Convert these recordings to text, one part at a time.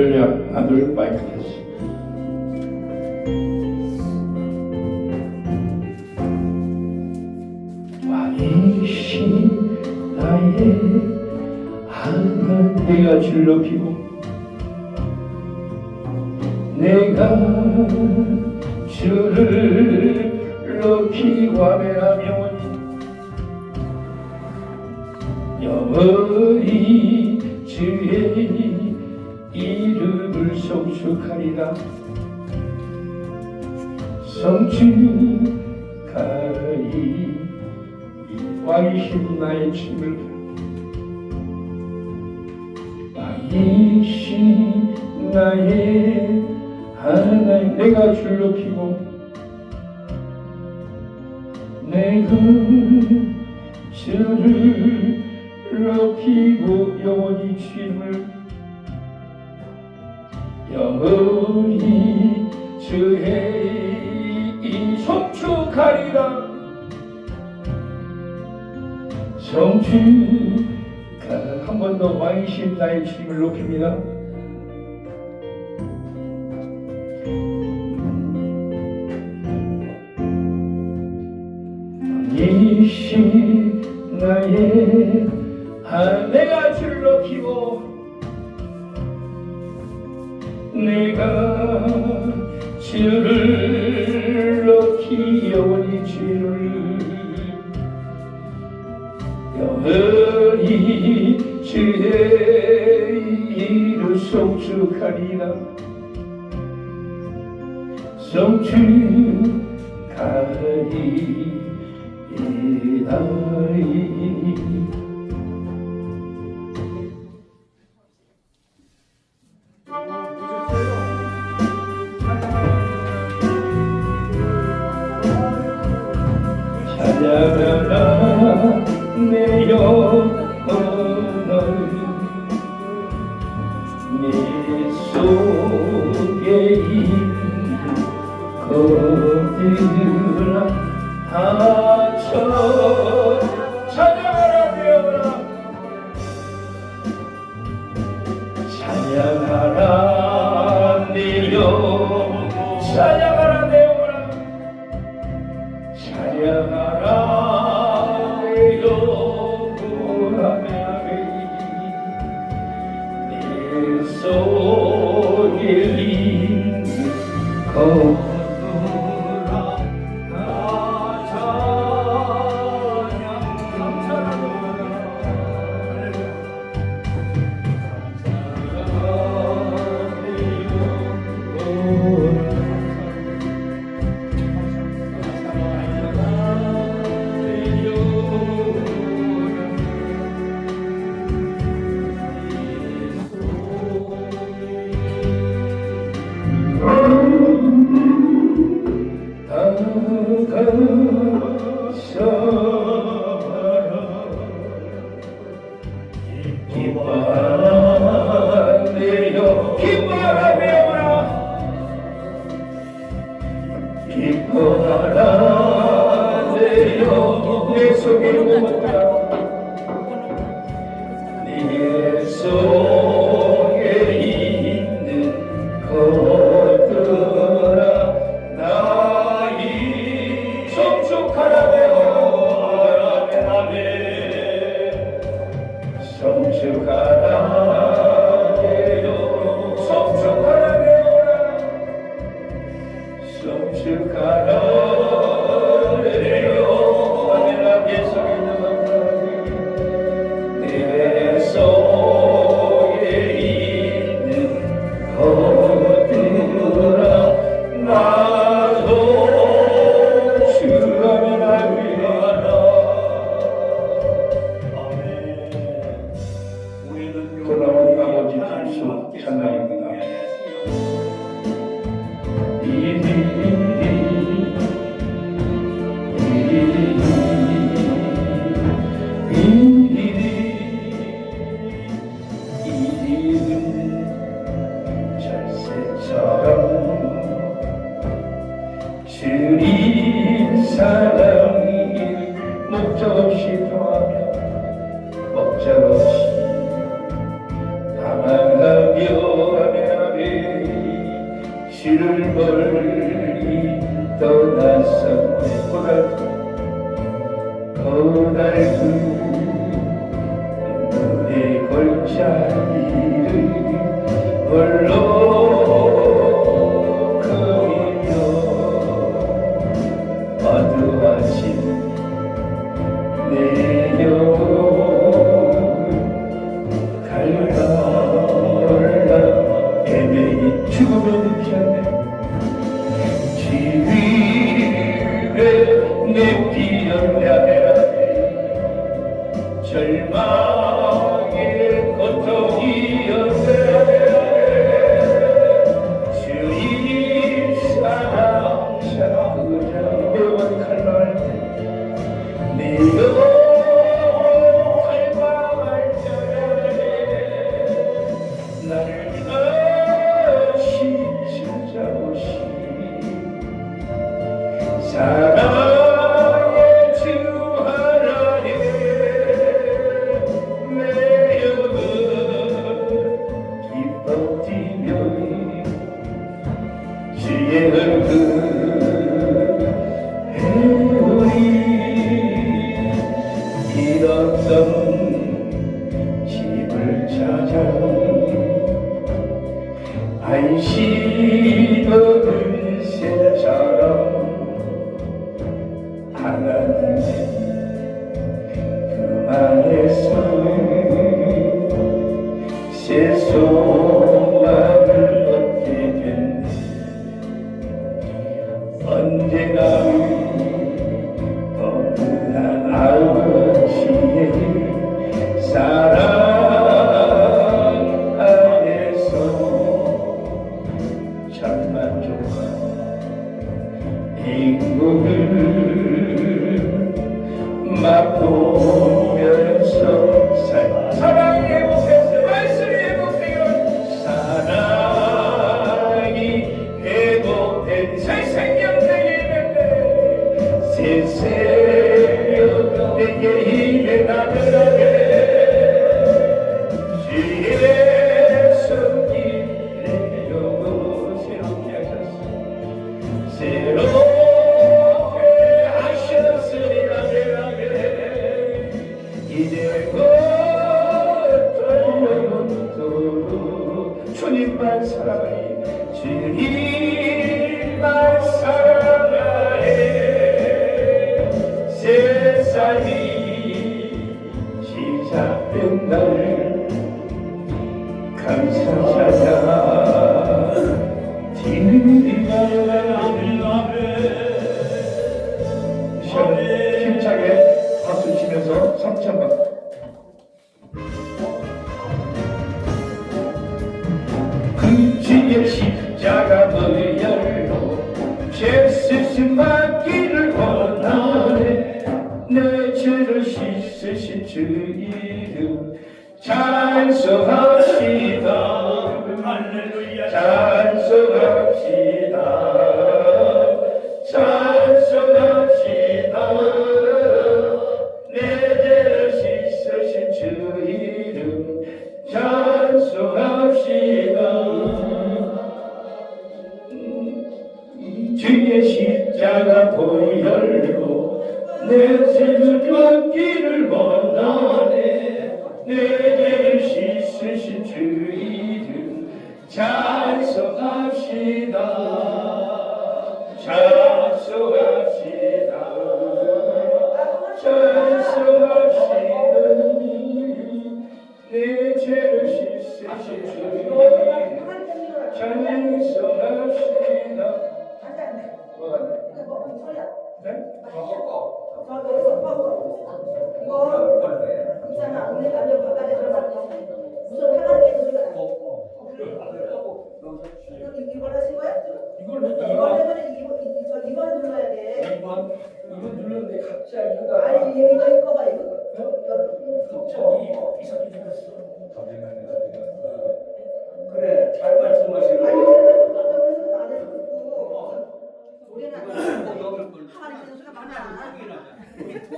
하늘을 밝히겠습니다. 왕이신 나의 하늘 내가 피고 왕이신 나의 왕이신 나의 하나님. 내가 줄로 피고 내가 주를 높이고 영원히 주임을 영원히 주의 이 송축하리라 성주가 한번 더 왕이신 나의 주임을 높입니다. 왕이신 나의 하 내가 주를 높이고 내가 주를 높이 영원히 주를 영원히 주의 이름 송축하리라 송축하리이다 찬양 기뻐 아버 you. 버티면 시혜는 그. Oh, yes, no, say, Ciao.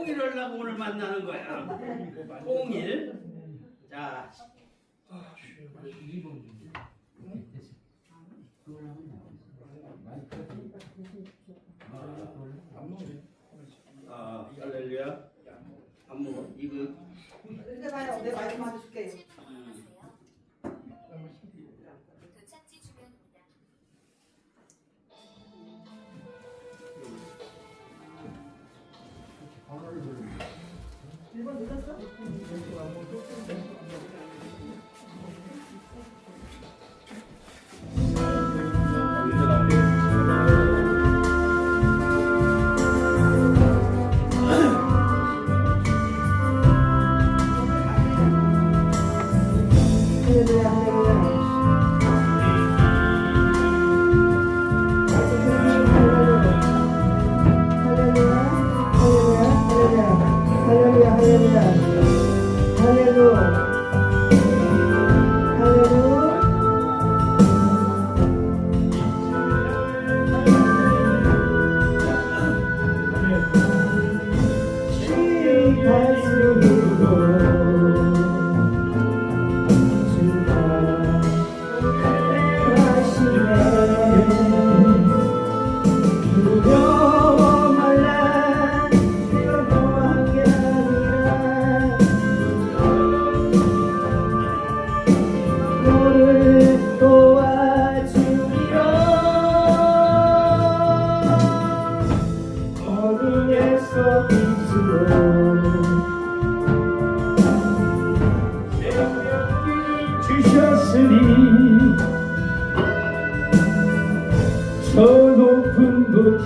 통일하려고 오늘 만나는 거야. 공일. 자. 아,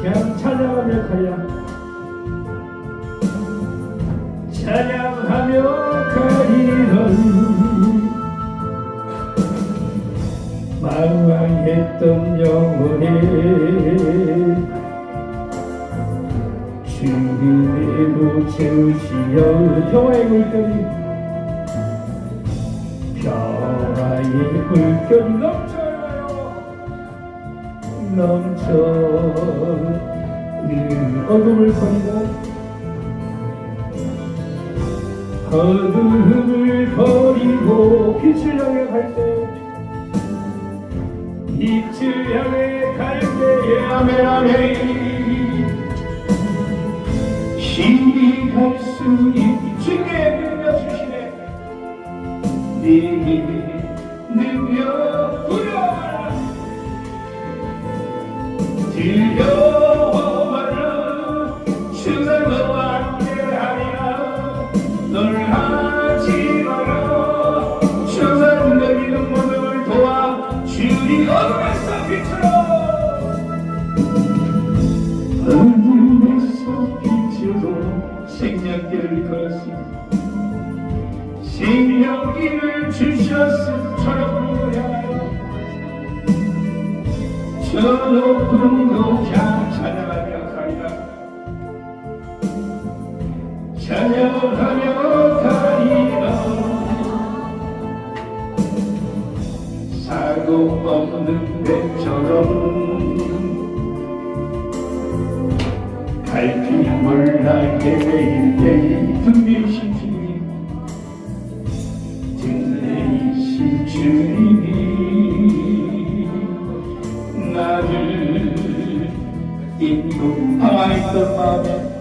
Yeah. to you. 사고 없는 배처럼 갈피물 나게 매일매일 준비시키니 등대이신 주님이 나를 인도하였던 마음에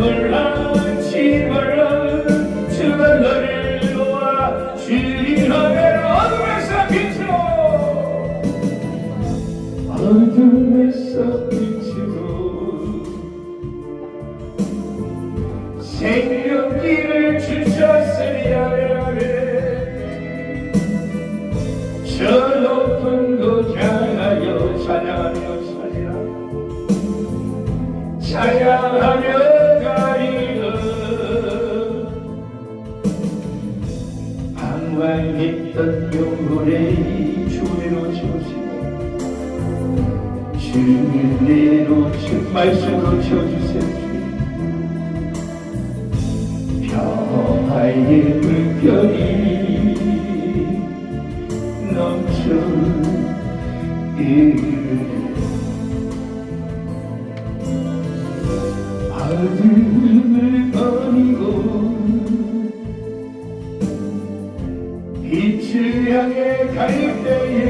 the. 말씀으로 채워주세요. 평화의 불편이 넘쳐 이르네 아들을 버리고 빛을 향해 갈 때에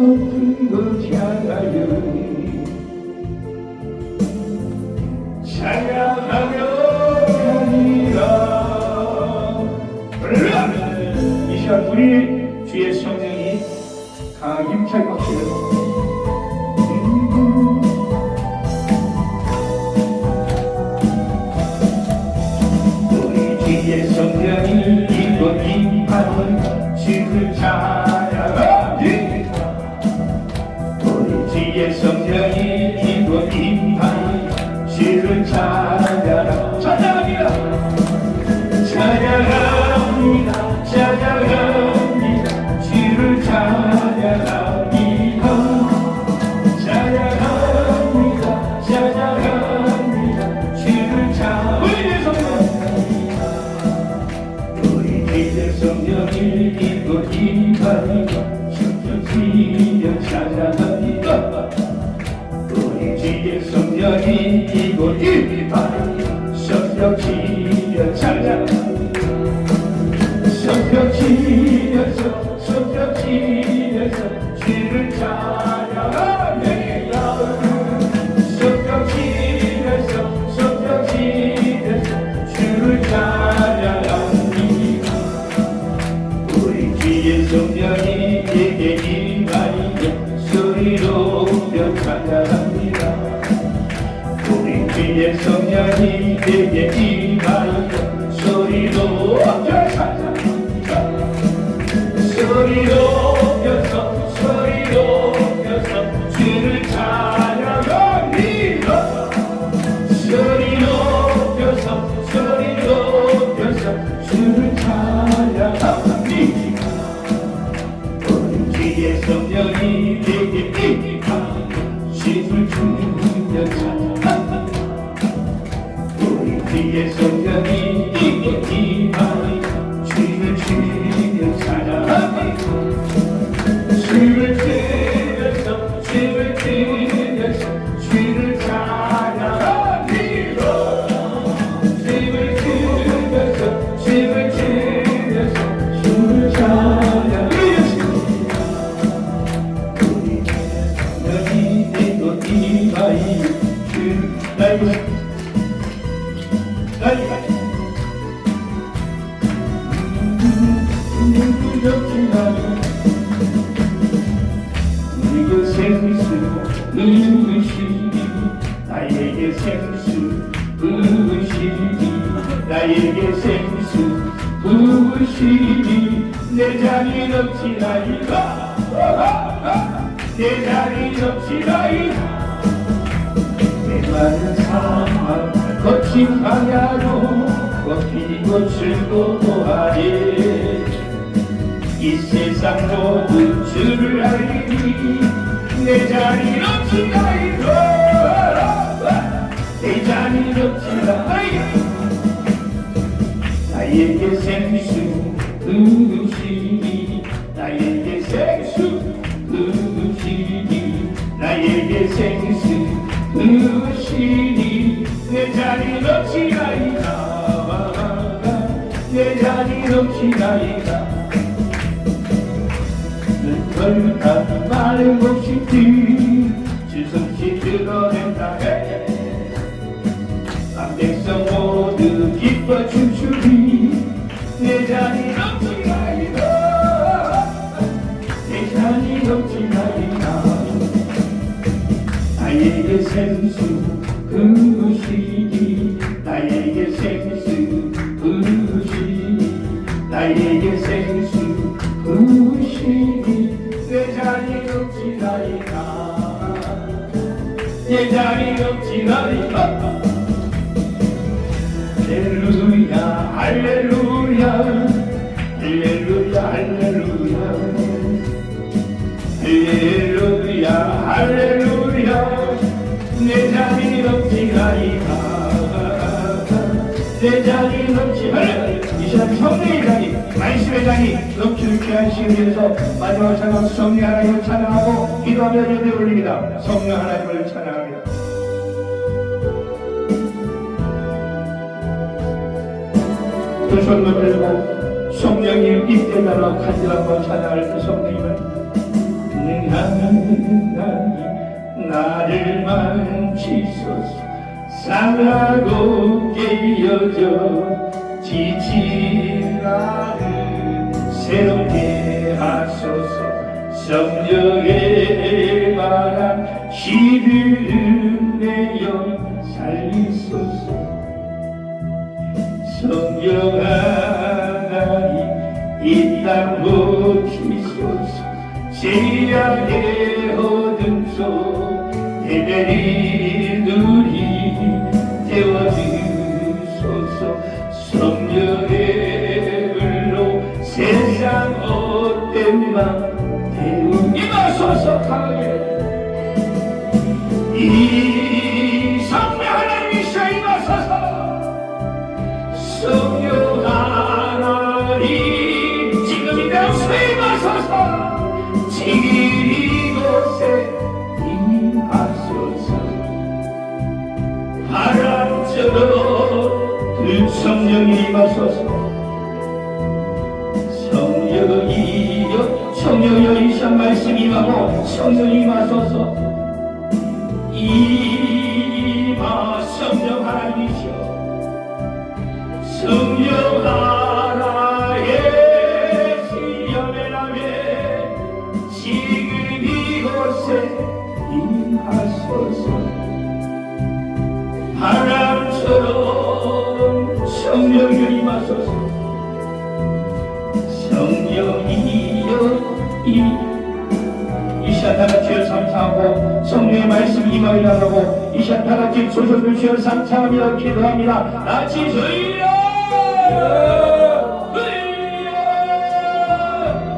높은 곳 향하여 찬양하며 가리라. 이 시간 우리 의식이 나에게 생수 의식이 나에게 생수 의식이 내 자리 넘치나이다 내 자리 넘치나이다 내 많은 사랑 거친 방야로 걷히고 즐거워 하리. 이 세상 모든 주를 알리니 내 자리 넘치나이다 내 자리 나에게 생수 음식이 나에게 생수 음식이 나에게 생수 음식이 내 자리 넘치나이다 내 자리 넘치나이다 눈걸다 말을 없이 지성시 드러낸다 해. 나에게 생수 음식이 나에게 나에게 자리 넘치나이다 할렐루야 할렐루야. 할렐루야 할렐루야. 할렐루야 할렐루야. 내 자리 넘치나이다 내 자리 넘치나이다 이 시간 성령의 자리 말씀의 자리 넘치는 귀한 시간 위해서 마지막 찬양 성령 하나님을 찬양하고 기도하며 예배 올립니다. 성령 하나님을 찬양 두 손을 들고 성령님 입대달라고 간절한번 찬양할 그 성령님을 하나님 나를 만지소서. 상하고 깨어져 지친 나를 새롭게 하소서. 성령의 바람 시를 내어 살리소서 성령 하나님 이땅 고치소서. 지하게 어둠 속 내리들이 되어주소서. 성령의 불로 세상 헛된 맘 태우기 마소서. 강하게 이 성령이 임하소서 성령이여 성령이여 이시한 말씀 임하고 성령이 임하소서 삼창하고 성령의 말씀 임하게 하라고 이시아 다같이 소설을 주여 삼창하며 기도합니다. 같이 주여! 주여!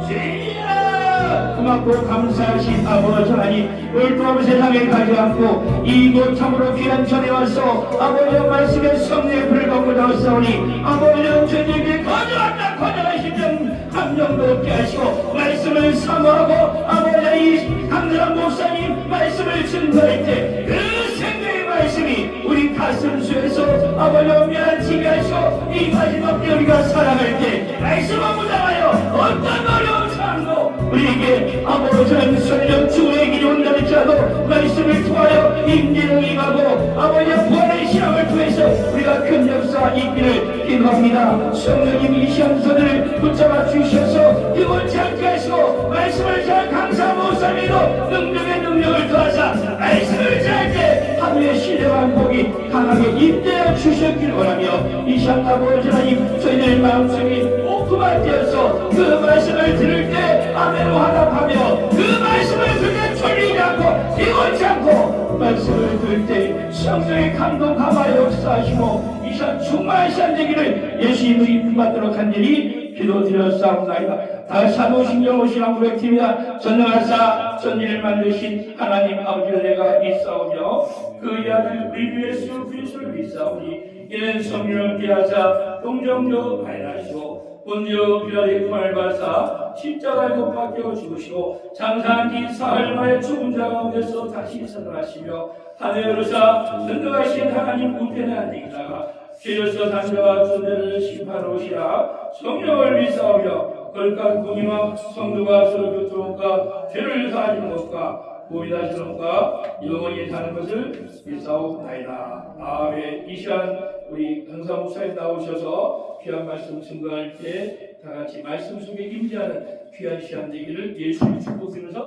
주여 고맙고 감사하신 아버지 하나님 울떠온 세상에 가지 않고 이곳 참으로 귀한 전에 와서 아버지의 말씀에 성령의 불을 받고 나왔사오니 아버지는 저에게 거절한다 거절하신 점 감정도 없게 하시고 말씀을 사모하고 이 강렬한 목사님 말씀을 증거할 때 그 생명의 말씀이 우리 가슴속에서 아버지와 미안치게 하시고 이 마지막 때 우리가 살아갈 때 말씀을 묻어가요 어떤 어려운 상황도 우리에게 아버지는 설령 주의 길이 온다할지라도 말씀을 통하여 임재를 임하고 아버지의 부활의 신앙을 통해서 우리가 큰 역사 있기를 기도합니다. 성령님 이 시험선을 붙잡아 주셔서 이곳지 않게 하시고 말씀을 잘목 사님으로 능력의 능력을 더하사 말씀을 잘때 하루의 신뢰한 복이 강하게 임대하여 주셨기를 원하며 이 시험 아버지 하나님 저희들 마음속에 오크만 되어서 그 말씀을 들을 때 아멘으로 화답하며 그 말씀을 때 졸리지 않고 비곤치 않고 말씀을 들을 때 성령의 감동 감화 역사하시고 이 시간 충만한 시간 되기를 예수님의 이름 받도록 간절히 기도 드렸사옵나이다. 다시 사도신경 오신 한국백팀이다. 전능하사 전일을 만드신 하나님 아버지를 내가 믿사오며 그의 아들 우리 주 예수 그리스도를 믿사오니 이는 성령을 피하사 동정도 발하시고 본디오 품을 받사 십자가에 못 박혀 죽으시고 장사한 지 사흘 만에 죽은 자 가운데서 다시 살아나시며 하늘로사 전능하신 하나님 우편에 앉으시다가 죄로서 단자와 존재를 심판하러 오시라 성령을 믿사오며 거룩한 공임과 성도가 서로 교통과 죄를 사하는 것과 고민하시는 것과 영원히 사는 것을 믿사옵나이다. 아멘. 이 시간 우리 강사 목사님 나오셔서 귀한 말씀 증거할 때 다 같이 말씀 속에 임재하는 귀한 시간 되기를 예수님 축복드리면서